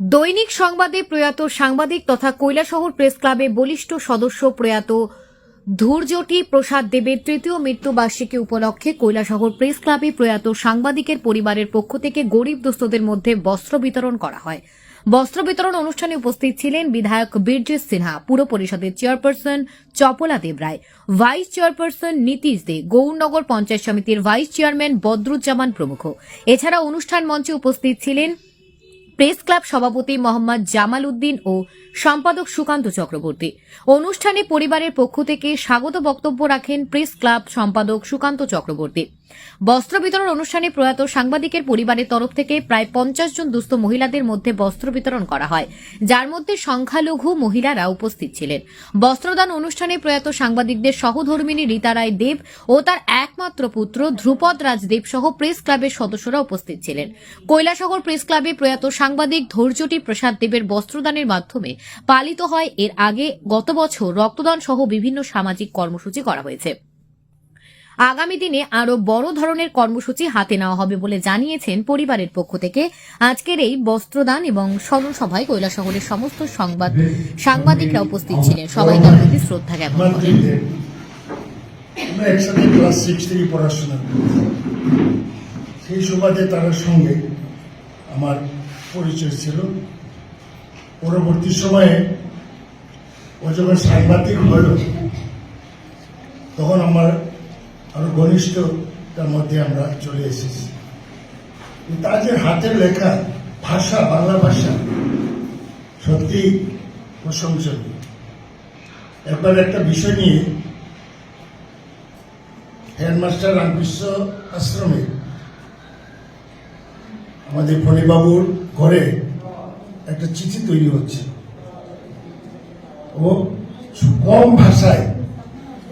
দৈনিক সংবাদে প্রয়াত সাংবাদিক তথা কৈলাসহর প্রেস ক্লাবে বলিষ্ঠ সদস্য প্রয়াত ধূর্যটি প্রসাদ দেবের তৃতীয় মৃত্যুবার্ষিকী উপলক্ষে কৈলাসহর প্রেস ক্লাবে প্রয়াত সাংবাদিকের পরিবারের পক্ষ থেকে গরিব দুস্থদের মধ্যে বস্ত্র বিতরণ করা হয়। বস্ত্র বিতরণ অনুষ্ঠানে উপস্থিত ছিলেন বিধায়ক বীরজিৎ সিনহা, পুর পরিষদের chairperson Chapala Debroy vice chairperson Nitish De, Gournagar panchayat সমিতির ভাইস চেয়ারম্যান বদরুজ্জামান প্রমুখ। এছাড়া অনুষ্ঠান মঞ্চে উপস্থিত ছিলেন প্রেস ক্লাব সভাপতি মোহাম্মদ জামাল উদ্দিন ও সম্পাদক সুকান্ত চক্রবর্তী। অনুষ্ঠানে পরিবারের পক্ষ থেকে স্বাগত বক্তব্য রাখেন প্রেস ক্লাব সম্পাদক সুকান্ত চক্রবর্তী। বস্ত্র বিতরণ অনুষ্ঠানে প্রয়াত সাংবাদিকের পরিবারের তরফ থেকে প্রায় পঞ্চাশ জন দুস্থ মহিলাদের মধ্যে বস্ত্র বিতরণ করা হয়। যার মধ্যে সংখ্যালঘু মহিলারা উপস্থিত ছিলেন। বস্ত্রদান অনুষ্ঠানে প্রয়াত সাংবাদিকদের সহধর্মিনী রীতা রায় দেব ও তার একমাত্র পুত্র ধ্রুপদ রাজ দেব সহ প্রেস ক্লাবের সদস্যরা উপস্থিত ছিলেন। কৈলাসহর প্রেস ক্লাবে প্রয়াত সাংবাদিক ধৈর্যটি প্রসাদ দেবের বস্ত্রদানের মাধ্যমে পালিত হয়। এর আগে গত বছর রক্তদান সহ বিভিন্ন সামাজিক কর্মসূচি করা হয়েছে। আগামী দিনে আরও বড় ধরনের কর্মসূচি হাতে নেওয়া হবে বলে জানিয়েছেন পরিবারের পক্ষ থেকে। আজকের এই বস্ত্রদান এবং স্মরণ সভায় কৈলাসহরের সমস্ত সংবাদ সাংবাদিকরা উপস্থিত ছিলেন। সবাই তার প্রতি শ্রদ্ধা জ্ঞাপন করেন। আমরা একসাথে ক্লাস সিক্স থেকে পড়াশোনা সেই সুবাদে তার সঙ্গে আমার পরিচয় ছিল। পরবর্তী সময়ে ও যখন সাংবাদিক হল তখন আমার আরও ঘনিষ্ঠতার মধ্যে আমরা চলে এসেছি। যে হাতের লেখা, ভাষা, বাংলা ভাষা, সত্যি প্রশংসনীয়। একবার একটা বিষয় নিয়ে হেডমাস্টার রামকৃষ্ণ আশ্রমে আমাদের ফণিবাবুর ঘরে একটা চিঠি তৈরি হচ্ছে। ও কম ভাষায়,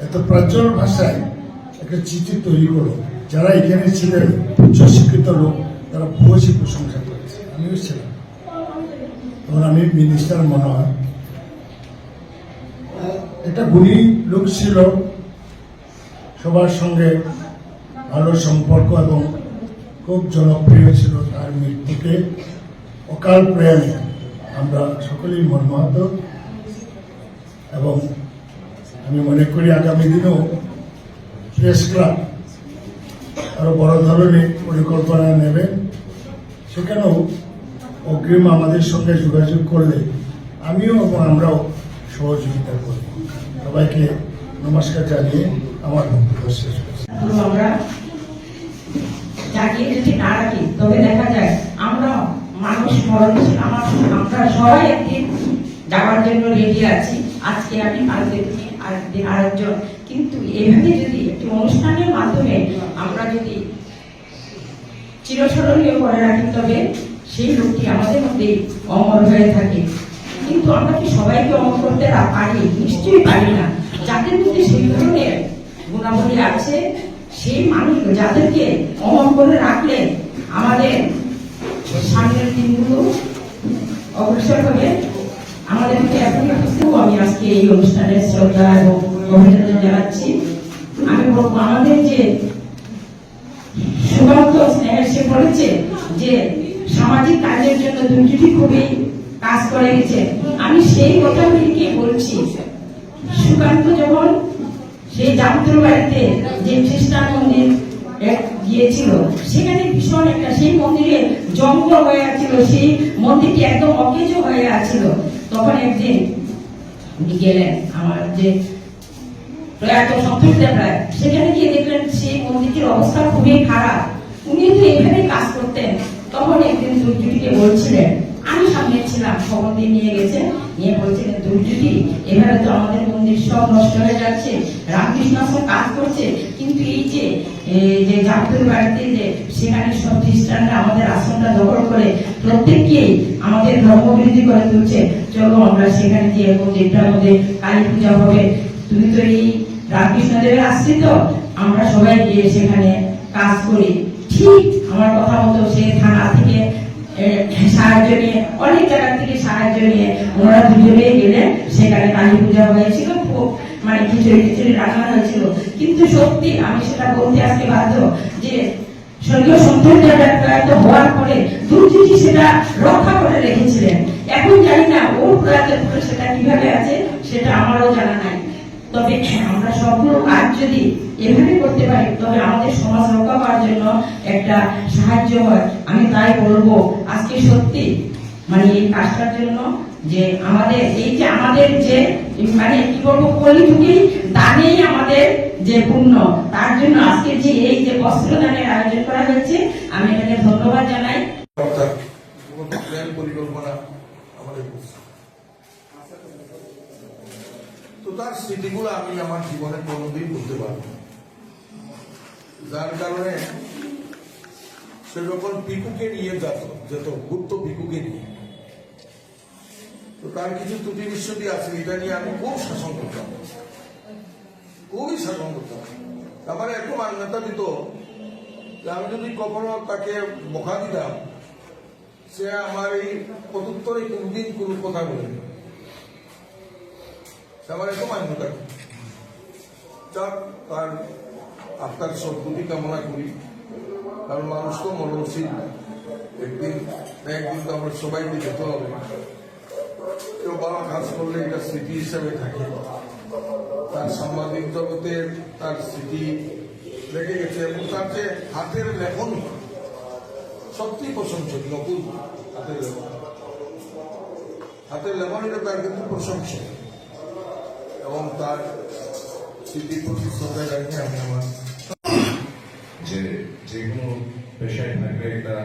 এত প্রাচুর ভাষায় একটা চিঠি তৈরি করল যারা এখানে ছিলেন উচ্চশিক্ষিত লোক, তারা ভূয়সী প্রশংসা করেছে। আমিও ছিলাম। তখন আমি মিনিস্টার মনে হয় একটা গুণী লোক ছিল। সবার সঙ্গে ভালো সম্পর্ক এবং খুব জনপ্রিয় ছিল তার মৃত্যুকে। অকাল প্রয়াণে আমরা সকলেই মর্মাহত। এবং আমি মনে করি আগামী দিনেও প্রেস ক্লাব আরও বড় ধরনের পরিকল্পনা নেবে, সেখানেও অগ্রিম আমাদের সঙ্গে যোগাযোগ করলে আমিও এবং আমরাও সহযোগিতা করব সবাইকে নমস্কার জানিয়ে আমার বক্তব্য শেষ আমরা আমরা মানুষ আমার, আমরা সবাই একদিন যাওয়ার জন্য রেডি আছি। আজকে আমি তুমি, আরেকদিন আরেকজন কিন্তু এভাবে যদি একটি অনুষ্ঠানের মাধ্যমে আমরা যদি চিরস্মরণীয় করে রাখি, তবে সেই লোকটি আমাদের মধ্যে অমর হয়ে থাকে। কিন্তু আমরা কি সবাইকে অমর করতে পারি? নিশ্চয়ই পারি না। যাদের মধ্যে সেই ধরনের গুণাবলী আছে, সেই মানুষ যাদেরকে অমর করে রাখলে আমাদের সামনের দিনগুলো অগ্রসর হবে। আমাদের মধ্যে বুঝতেও আমি আজকে এই অনুষ্ঠানে শ্রদ্ধা এবং অভিনন্দন আমি বলব, আমাদের যে সুকান্ত স্নেহের সে বলেছে যে সামাজিক কাজের জন্য দুর্নীতি খুবই কাজ করে গেছে। আমি সেই কথাগুলিকে বলছি। সুকান্ত যখন সেই জামতুর বাড়িতে যে খ্রিস্টান মন্দির গিয়েছিল, সেখানে ভীষণ একটা সেই মন্দিরে জঙ্গল হয়ে আছিল, সেই মন্দিরটি একদম অকেজ হয়ে আছিল। তখন একদিন গেলেন আমার যে সেখানে গিয়ে দেখলেন সেই মন্দিরটির অবস্থা খুবই খারাপ। উনি তো এইভাবে কাজ করতেন। তখন একদিন দুর্যোগীকে বলছিলেন, আমি সামনে ছিলাম, খবর নিয়ে গেছে নিয়ে বলছিলেন, দুর্যোগী, এভাবে তো আমাদের মন্দির সব নষ্ট হয়ে যাচ্ছে। রামকৃষ্ণ কাজ করছে, কিন্তু এই যে যে জাপুর বাড়িতে যে সেখানে সব খ্রিস্টানরা আমাদের আশ্রমটা দখল করে, প্রত্যেককেই আমাদের ধর্মবিরোধী করে তুলছে। চলো আমরা সেখানে গিয়ে মন্দিরটার মধ্যে কালী পূজা হবে। তুমি তো এই রামকৃষ্ণদেবের আশ্রিত, আমরা সবাই গিয়ে সেখানে কাজ করি। ঠিক আমার কথা মতো সে থানা থেকে সাহায্য নিয়ে, অনেক জায়গা থেকে সাহায্য নিয়ে ওনারা দুজনেই গেলেন। সেখানে কালী পূজা হয়েছিল, খুব মানে খিচুড়ি খিচুড়ি রান্না হয়েছিল। কিন্তু সত্যি আমি সেটা বলতে আসতে বাধ্য যে স্বর্গীয় সৌন্দর্যটা প্রয়াত হওয়ার পরে দুর্যোগী সেটা রক্ষা করে রেখেছিলেন। এখন জানি না ওর প্রয়াতের পরে সেটা কীভাবে আছে, সেটা আমারও জানা নাই। তবে আমরা সবগুলো কাজ যদি এভাবে করতে পারি, তবে আমাদের সমাজ রক্ষা করার জন্য একটা সাহায্য হয়। আমি তাই বলব, আজকে সত্যি মানে এই কাজটার জন্য যে আমাদের, এই যে আমাদের যে মানে কি বলব কলিযুগেই দানেই আমাদের যে পুণ্য, তার জন্য আজকে যে এই যে বস্ত্রদানের আয়োজন করা হয়েছে, আমি এটাকে ধন্যবাদ জানাই। পরিকল্পনা আমাদের করছে তো তার স্মৃতিগুলো আমি আমার জীবনে কোনোদিন বলতে পারব যার কারণে সে যখন পিকুকে নিয়ে যেত যেত গুপ্ত পিকুকে নিয়ে, তো তার কিছু ত্রুটি বিশ্বটি আছে, এটা নিয়ে আমি খুব শাসন করতাম খুবই শাসন করতাম আমার এত মান্যতা দিত যে আমি যদি কখনো তাকে বকা দিতাম, সে আমার এই প্রত্যুত্তরে কোনদিন কোনো কথা বলেনি। সে আমার এত মান্যতা দিত। যাক তার আপনার সদ্গতি কামনা করি। কারণ মানুষ তো মরণশীল। একদিন একদিন তো আমরা সবাইকে যেতে হবে। কেউ ভালো কাজ করলে এটা স্মৃতি হিসাবে থাকে। তার সাংবাদিক জগতে তার স্মৃতি রেখে গেছে এবং তার যে হাতের লেখনী সত্যি প্রশংসনীয়, নকুল হাতের লেখন। হাতের লেখনীটা তার কিন্তু প্রশংসনীয় এবং তার স্মৃতির প্রতি শ্রদ্ধা জানিয়ে আমি আমার। যে যে কোনো পেশায় থাকলে একটা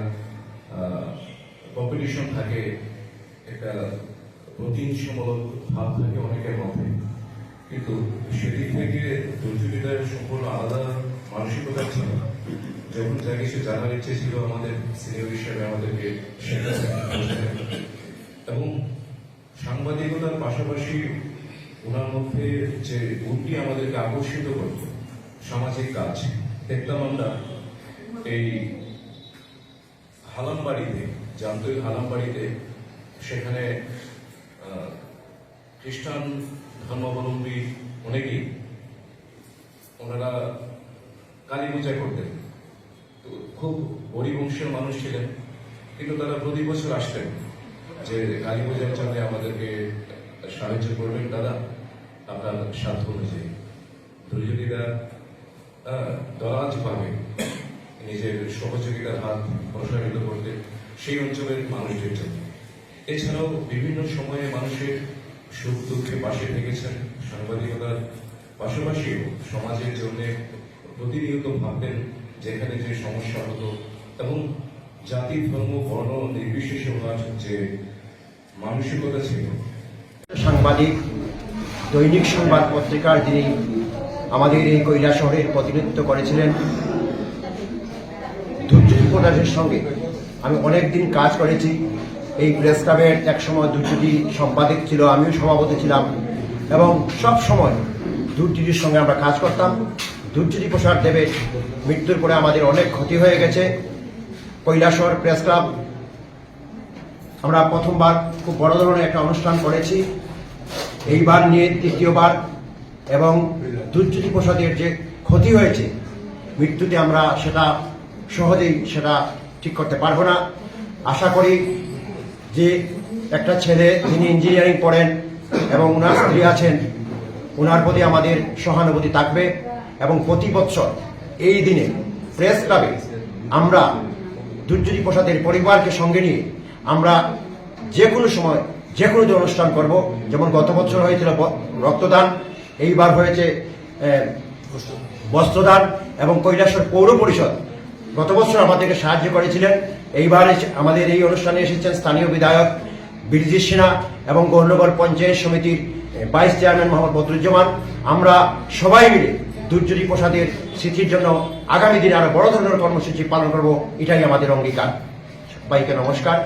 কম্পিটিশন থাকে, একটা প্রতিহিংসামূলক ভাব থাকে অনেকের মধ্যে। কিন্তু সেদিক থেকে দুর্যোগিতার সম্পূর্ণ আলাদা মানসিকতা ছিল। যখন যা কিছু জানার ইচ্ছে ছিল আমাদের সিনিয়র হিসেবে আমাদেরকে এবং সাংবাদিকতার পাশাপাশি ওনার মধ্যে যে গুণটি আমাদেরকে আকর্ষিত করত সামাজিক কাজ, দেখতাম আমরা এই হালামবাড়িতে জামতই হালামবাড়িতে, সেখানে খ্রিস্টান ধর্মাবলম্বী অনেকেই ওনারা কালী পূজা করতেন। তো খুব হরিবংশের মানুষ ছিলেন, কিন্তু তারা প্রতি বছর আসতেন যে কালী পূজার জন্য আমাদেরকে সাহায্য করবেন দাদা। আপনার সাধ্য অনুযায়ী। দুর্যোগীরা দরাজ পাবে নিজের সহযোগিতার হাত প্রসারিত করতে সেই অঞ্চলের মানুষদের জন্য। এছাড়াও বিভিন্ন সময়ে মানুষের সুখ দুঃখে পাশে থেকেছেন সাংবাদিকতার পাশাপাশিও সমাজের জন্য প্রতিনিয়ত ভাবতেন যেখানে যে সমস্যা হতো এবং জাতি, ধর্ম, বর্ণ নির্বিশেষে ওনার যে মানসিকতা ছিল সাংবাদিক, দৈনিক সংবাদ পত্রিকার যিনি আমাদের এই কৈলা শহরের প্রতিনিধিত্ব করেছিলেন। দুর্যোগী প্রদাসের সঙ্গে আমি অনেক দিন কাজ করেছি। এই প্রেস ক্লাবের একসময় দুর্যোগী সম্পাদক ছিল, আমিও সভাপতি ছিলাম এবং সব সময় দুর্যোগীর সঙ্গে আমরা কাজ করতাম। দুর্যোগী প্রসাদ দেবের মৃত্যুর পরে আমাদের অনেক ক্ষতি হয়ে গেছে। কৈলাসহর প্রেস ক্লাব, আমরা প্রথমবার খুব বড় ধরনের একটা অনুষ্ঠান করেছি। এইবার নিয়ে তৃতীয়বার এবং দুর্যোগী প্রসাদের যে ক্ষতি হয়েছে, মৃত্যুতে আমরা সেটা সহজেই সেটা ঠিক করতে পারব না। আশা করি যে একটা ছেলে যিনি ইঞ্জিনিয়ারিং পড়েন এবং ওনার স্ত্রী আছেন ওনার প্রতি আমাদের সহানুভূতি থাকবে এবং প্রতি বছর এই দিনে প্রেস ক্লাবে আমরা দুর্যোগী প্রসাদের পরিবারকে সঙ্গে নিয়ে আমরা যে কোনো সময় যে কোনো যে অনুষ্ঠান করব। যেমন গত বছর হয়েছিল রক্তদান, এইবার হয়েছে বস্ত্রদান এবং কৈলাসর পৌর পরিষদ। গত বছর আমাদেরকে সাহায্য করেছিলেন। এইবার আমাদের এই অনুষ্ঠানে এসেছেন স্থানীয় বিধায়ক বীরজিৎ সিনহা এবং গৌরনগর পঞ্চায়েত সমিতির ভাইস চেয়ারম্যান মোহাম্মদ বদরুজ্জামান। আমরা সবাই মিলে দুর্যোগী প্রসাদের স্মৃতির জন্য আগামী দিনে আরও বড় ধরনের কর্মসূচি পালন করব, এটাই আমাদের অঙ্গীকার। সবাইকে নমস্কার।